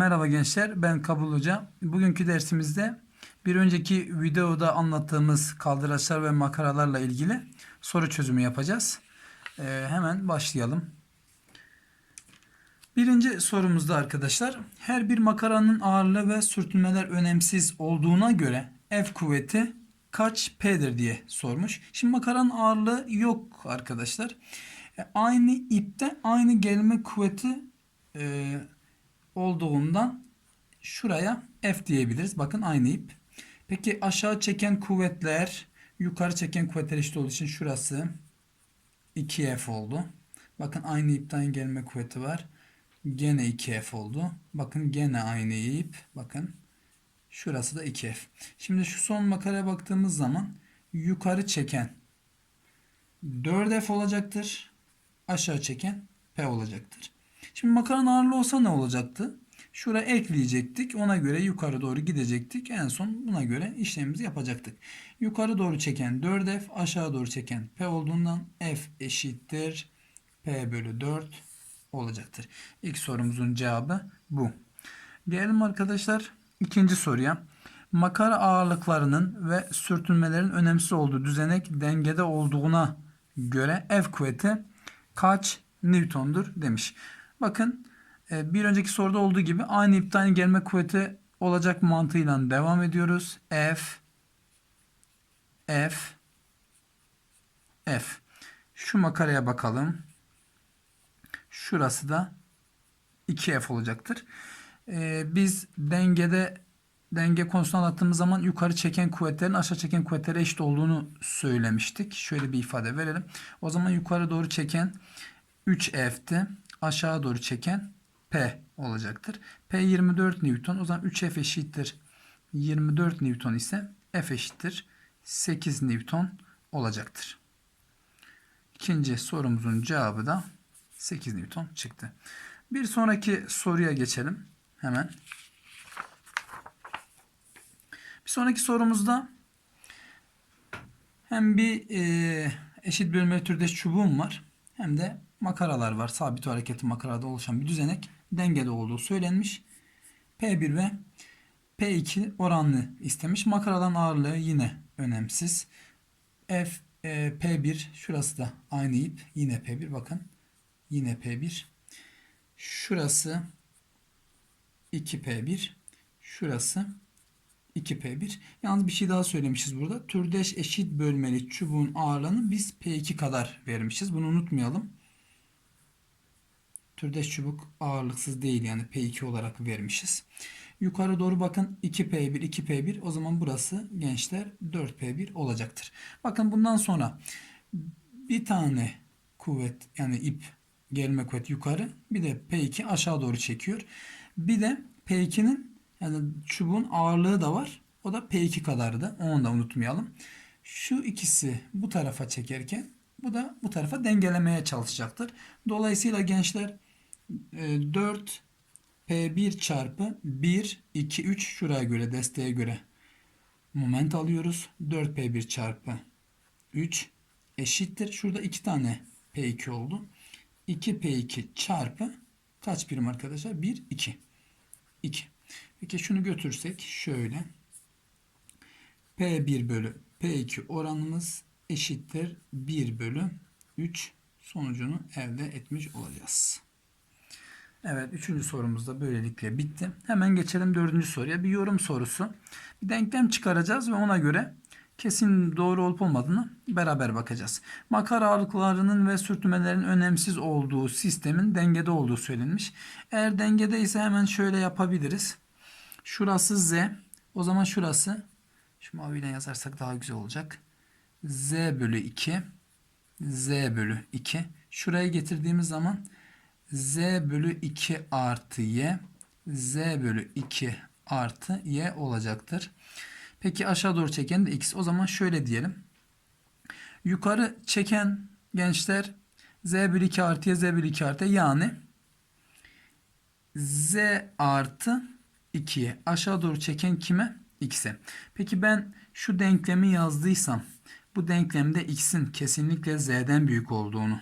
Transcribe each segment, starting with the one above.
Merhaba gençler, ben Kabul Hoca. Bugünkü dersimizde bir önceki videoda anlattığımız kaldıraçlar ve makaralarla ilgili soru çözümü yapacağız. Ee, hemen başlayalım. Birinci sorumuzda arkadaşlar, her bir makaranın ağırlığı ve sürtünmeler önemsiz olduğuna göre F kuvveti kaç P'dir diye sormuş. Şimdi makaranın ağırlığı yok arkadaşlar. E, aynı ipte aynı gelme kuvveti e, olduğundan şuraya F diyebiliriz. Bakın aynı ip. Peki aşağı çeken kuvvetler yukarı çeken kuvvetler eşit olduğu için şurası 2F oldu. Bakın aynı ipten gelme kuvveti var. Gene 2F oldu. Bakın gene aynı ip. Bakın şurası da 2F. Şimdi şu son makaraya baktığımız zaman yukarı çeken 4F olacaktır. Aşağı çeken P olacaktır. Şimdi makaranın ağırlığı olsa ne olacaktı? Şuraya ekleyecektik. Ona göre yukarı doğru gidecektik. En son buna göre işlemimizi yapacaktık. Yukarı doğru çeken 4F, aşağı doğru çeken P olduğundan F eşittir P bölü 4 olacaktır. İlk sorumuzun cevabı bu. Gelelim arkadaşlar ikinci soruya. Makara ağırlıklarının ve sürtünmelerin önemsiz olduğu düzenek dengede olduğuna göre F kuvveti kaç Newton'dur demiş. Bakın e, bir önceki soruda olduğu gibi aynı ipten gelme kuvveti olacak mantığıyla devam ediyoruz. F F F şu makaraya bakalım. Şurası da 2F olacaktır. Ee, biz dengede denge konusunu anlattığımız zaman yukarı çeken kuvvetlerin aşağı çeken kuvvetlere eşit olduğunu söylemiştik. Şöyle bir ifade verelim. O zaman yukarı doğru çeken 3F'ti. Aşağı doğru çeken P olacaktır. P 24 Newton. O zaman 3F eşittir 24 Newton ise F eşittir 8 Newton olacaktır. İkinci sorumuzun cevabı da 8 Newton çıktı. Bir sonraki soruya geçelim. Hemen. Bir sonraki sorumuzda hem bir e, eşit bölme türdeş çubuğum var hem de makaralar var. Sabit hareketli makarada oluşan bir düzenek dengede olduğu söylenmiş. P1 ve P2 oranlı istemiş. Makaraların ağırlığı yine önemsiz. F e, P1 şurası da aynı ip. Yine P1 bakın. Yine P1. Şurası 2P1. Şurası 2P1. Yalnız bir şey daha söylemişiz burada. Türdeş eşit bölmeli çubuğun ağırlığını biz P2 kadar vermişiz. Bunu unutmayalım. Türdeş çubuk ağırlıksız değil yani P2 olarak vermişiz. Yukarı doğru bakın 2P1 2P1 o zaman burası gençler 4P1 olacaktır. Bakın bundan sonra bir tane kuvvet yani ip gelme kuvvet yukarı bir de P2 aşağı doğru çekiyor. Bir de P2'nin yani çubuğun ağırlığı da var. O da P2 kadardı. Onu da unutmayalım. Şu ikisi bu tarafa çekerken bu da bu tarafa dengelemeye çalışacaktır. Dolayısıyla gençler 4 P1 çarpı 1, 2, 3 şuraya göre desteğe göre moment alıyoruz. 4 P1 çarpı 3 eşittir. Şurada 2 tane P2 oldu. 2 P2 çarpı kaç birim arkadaşlar? 1, 2. 2. Peki şunu götürsek şöyle. P1 bölü P2 oranımız eşittir 1 bölü 3 sonucunu elde etmiş olacağız. Evet üçüncü sorumuz da böylelikle bitti. Hemen geçelim dördüncü soruya. Bir yorum sorusu. Bir denklem çıkaracağız ve ona göre kesin doğru olup olmadığını beraber bakacağız. Makara ağırlıklarının ve sürtünmelerin önemsiz olduğu sistemin dengede olduğu söylenmiş. Eğer dengede ise hemen şöyle yapabiliriz. Şurası Z. O zaman şurası şu maviyle yazarsak daha güzel olacak. Z bölü 2 Z bölü 2. Şuraya getirdiğimiz zaman Z bölü 2 artı Y Z bölü 2 artı Y olacaktır. Peki aşağı doğru çeken de X. O zaman şöyle diyelim. Yukarı çeken gençler Z bölü 2 artı Y Z bölü 2 artı yani Z artı 2'ye aşağı doğru çeken kime? X'e. Peki ben şu denklemi yazdıysam bu denklemde X'in kesinlikle Z'den büyük olduğunu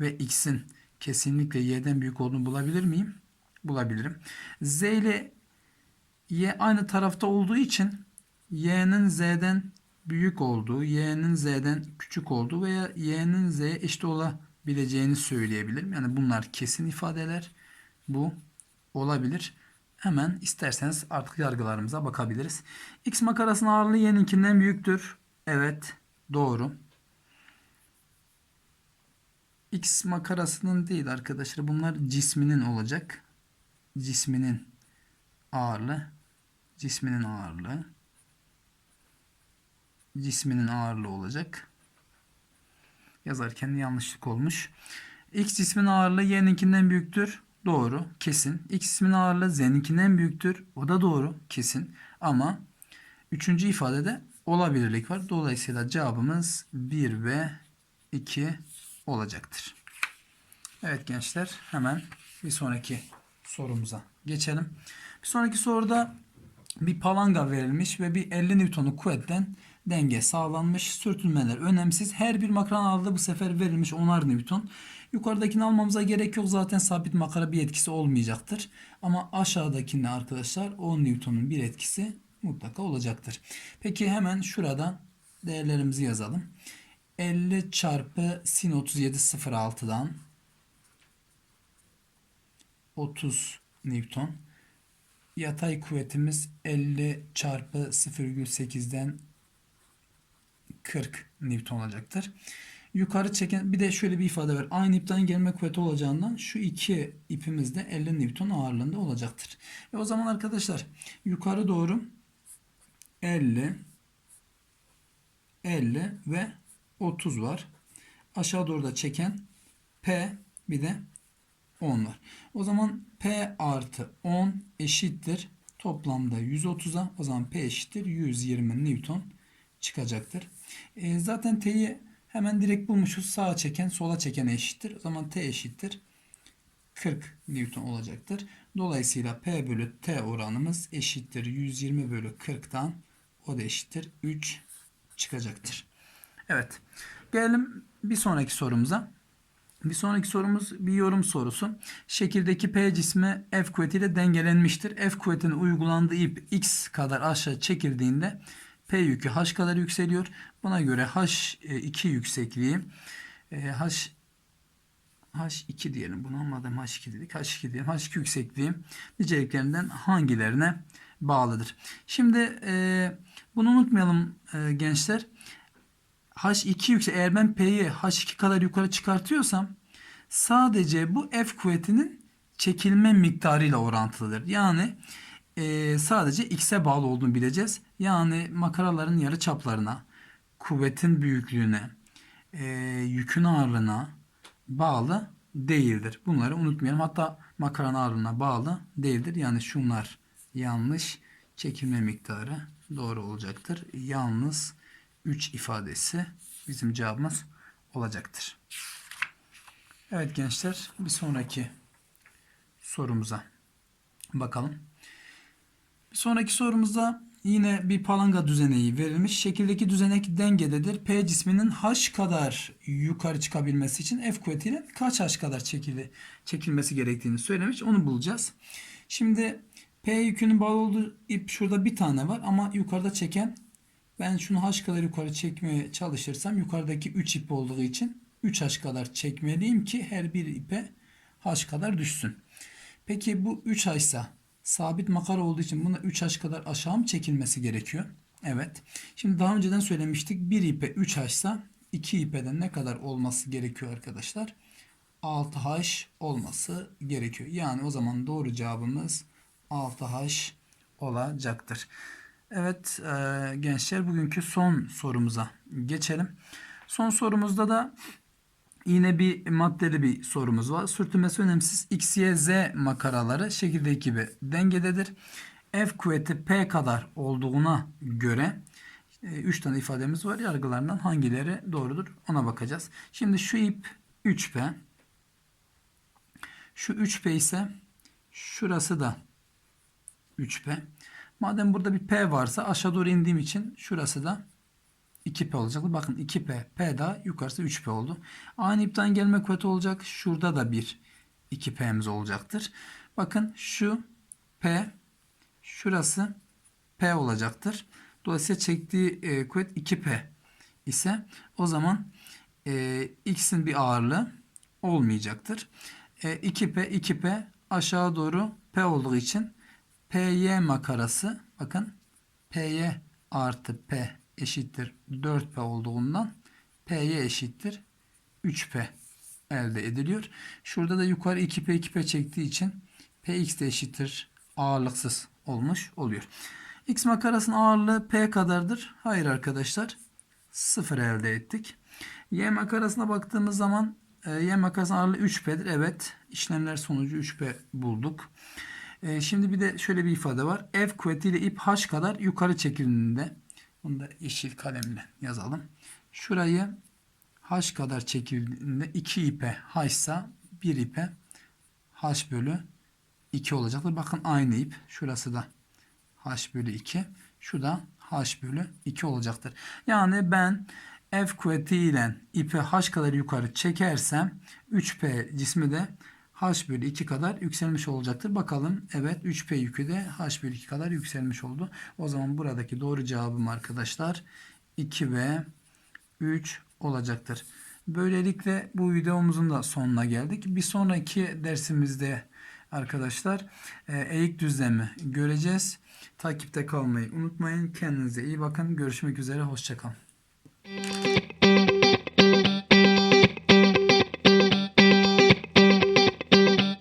ve X'in kesinlikle Y'den büyük olduğunu bulabilir miyim? bulabilirim. Z ile Y aynı tarafta olduğu için Y'nin Z'den büyük olduğu, Y'nin Z'den küçük olduğu veya Y'nin Z'ye eşit olabileceğini söyleyebilirim. Yani bunlar kesin ifadeler. Bu olabilir. Hemen isterseniz artık yargılarımıza bakabiliriz. X makarasının ağırlığı Y'ninkinden büyüktür. Evet. Doğru. X makarasının değil arkadaşlar. Bunlar cisminin olacak. Cisminin ağırlığı. Cisminin ağırlığı. Cisminin ağırlığı olacak. Yazarken yanlışlık olmuş. X cismin ağırlığı Y'ninkinden büyüktür. Doğru. Kesin. X cismin ağırlığı Z'ninkinden büyüktür. O da doğru. Kesin. Ama üçüncü ifadede olabilirlik var. Dolayısıyla cevabımız 1 ve 2 olacaktır. Evet gençler hemen bir sonraki sorumuza geçelim. Bir sonraki soruda bir palanga verilmiş ve bir 50 Newton'luk kuvvetten denge sağlanmış. Sürtünmeler önemsiz. Her bir makaranın aldığı bu sefer verilmiş 10'ar Newton. Yukarıdakini almamıza gerek yok. Zaten sabit makara bir etkisi olmayacaktır. Ama aşağıdakinde arkadaşlar 10 Newton'un bir etkisi mutlaka olacaktır. Peki hemen şurada değerlerimizi yazalım. 50 çarpı sin 37 06'dan 30 Newton. Yatay kuvvetimiz 50 çarpı 0,8'den 40 Newton olacaktır. Yukarı çeken bir de şöyle bir ifade var. Aynı ipten gelme kuvveti olacağından şu iki ipimiz de 50 Newton ağırlığında olacaktır. E o zaman arkadaşlar yukarı doğru 50 50 ve 30 var. Aşağı doğru da çeken P bir de 10 var. O zaman P artı 10 eşittir. Toplamda 130'a o zaman P eşittir 120 Newton çıkacaktır. E, zaten T'yi hemen direkt bulmuşuz. Sağa çeken sola çeken eşittir. O zaman T eşittir 40 Newton olacaktır. Dolayısıyla P bölü T oranımız eşittir 120 bölü 40'tan o da eşittir 3 çıkacaktır. Evet. Gelelim bir sonraki sorumuza. Bir sonraki sorumuz bir yorum sorusu. Şekildeki P cismi F kuvvetiyle dengelenmiştir. F kuvvetinin uygulandığı ip X kadar aşağı çekildiğinde P yükü H kadar yükseliyor. Buna göre H2 yüksekliği e, H H2 diyelim. Bunu anladım. H2 dedik. H2 diyelim. H2 yüksekliği niceliklerinden hangilerine bağlıdır? Şimdi e, bunu unutmayalım e, gençler. H2 yüksek. Eğer ben P'yi H2 kadar yukarı çıkartıyorsam sadece bu F kuvvetinin çekilme miktarıyla orantılıdır. Yani e, sadece X'e bağlı olduğunu bileceğiz. Yani makaraların yarı çaplarına, kuvvetin büyüklüğüne, e, yükün ağırlığına bağlı değildir. Bunları unutmayalım. Hatta makaranın ağırlığına bağlı değildir. Yani şunlar yanlış. Çekilme miktarı doğru olacaktır. Yalnız 3 ifadesi bizim cevabımız olacaktır. Evet gençler bir sonraki sorumuza bakalım. Bir sonraki sorumuzda yine bir palanga düzeneği verilmiş. Şekildeki düzenek dengededir. P cisminin H kadar yukarı çıkabilmesi için F kuvvetiyle kaç H kadar çekili, çekilmesi gerektiğini söylemiş. Onu bulacağız. Şimdi P yükünün bağlı olduğu ip şurada bir tane var ama yukarıda çeken ben şunu H yukarı çekmeye çalışırsam yukarıdaki 3 ip olduğu için 3 H çekmeliyim ki her bir ipe H düşsün. Peki bu 3 H ise sabit makara olduğu için buna 3 H aşağı mı çekilmesi gerekiyor? Evet. Şimdi daha önceden söylemiştik. Bir ipe 3 H ise 2 ipe ne kadar olması gerekiyor arkadaşlar? 6 H olması gerekiyor. Yani o zaman doğru cevabımız 6 H olacaktır. Evet e, gençler bugünkü son sorumuza geçelim. Son sorumuzda da yine bir maddeli bir sorumuz var. Sürtünmesi önemsiz X, Y, Z makaraları şekildeki gibi dengededir. F kuvveti P kadar olduğuna göre 3 tane ifademiz var. Yargılarından hangileri doğrudur ona bakacağız. Şimdi şu ip 3P. Şu 3P ise şurası da 3P. Madem burada bir P varsa aşağı doğru indiğim için şurası da 2P olacaktır. Bakın 2P, P daha yukarısı 3P oldu. Aynı ipten gelme kuvveti olacak. Şurada da bir 2P'miz olacaktır. Bakın şu P şurası P olacaktır. Dolayısıyla çektiği e, kuvvet 2P ise o zaman e, X'in bir ağırlığı olmayacaktır. E, 2P 2P aşağı doğru P olduğu için PY makarası bakın PY artı P eşittir 4P olduğundan PY eşittir 3P elde ediliyor. Şurada da yukarı 2P 2P çektiği için Px de eşittir ağırlıksız olmuş oluyor. X makarasının ağırlığı P kadardır. Hayır arkadaşlar. 0 elde ettik. Y makarasına baktığımız zaman e, Y makarasının ağırlığı 3P'dir. Evet. işlemler sonucu 3P bulduk. E, şimdi bir de şöyle bir ifade var. F kuvvetiyle ip H kadar yukarı çekildiğinde bunu da yeşil kalemle yazalım. Şurayı H kadar çekildiğinde 2 ipe H ise 1 ipe H bölü 2 olacaktır. Bakın aynı ip. Şurası da H bölü 2. Şu da H bölü 2 olacaktır. Yani ben F kuvvetiyle ipi H kadar yukarı çekersem 3P cismi de H bölü 2 kadar yükselmiş olacaktır. Bakalım evet 3P yükü de H bölü 2 kadar yükselmiş oldu. O zaman buradaki doğru cevabım arkadaşlar 2 ve 3 olacaktır. Böylelikle bu videomuzun da sonuna geldik. Bir sonraki dersimizde arkadaşlar e, eğik düzlemi göreceğiz. Takipte kalmayı unutmayın. Kendinize iyi bakın. Görüşmek üzere. Hoşçakalın.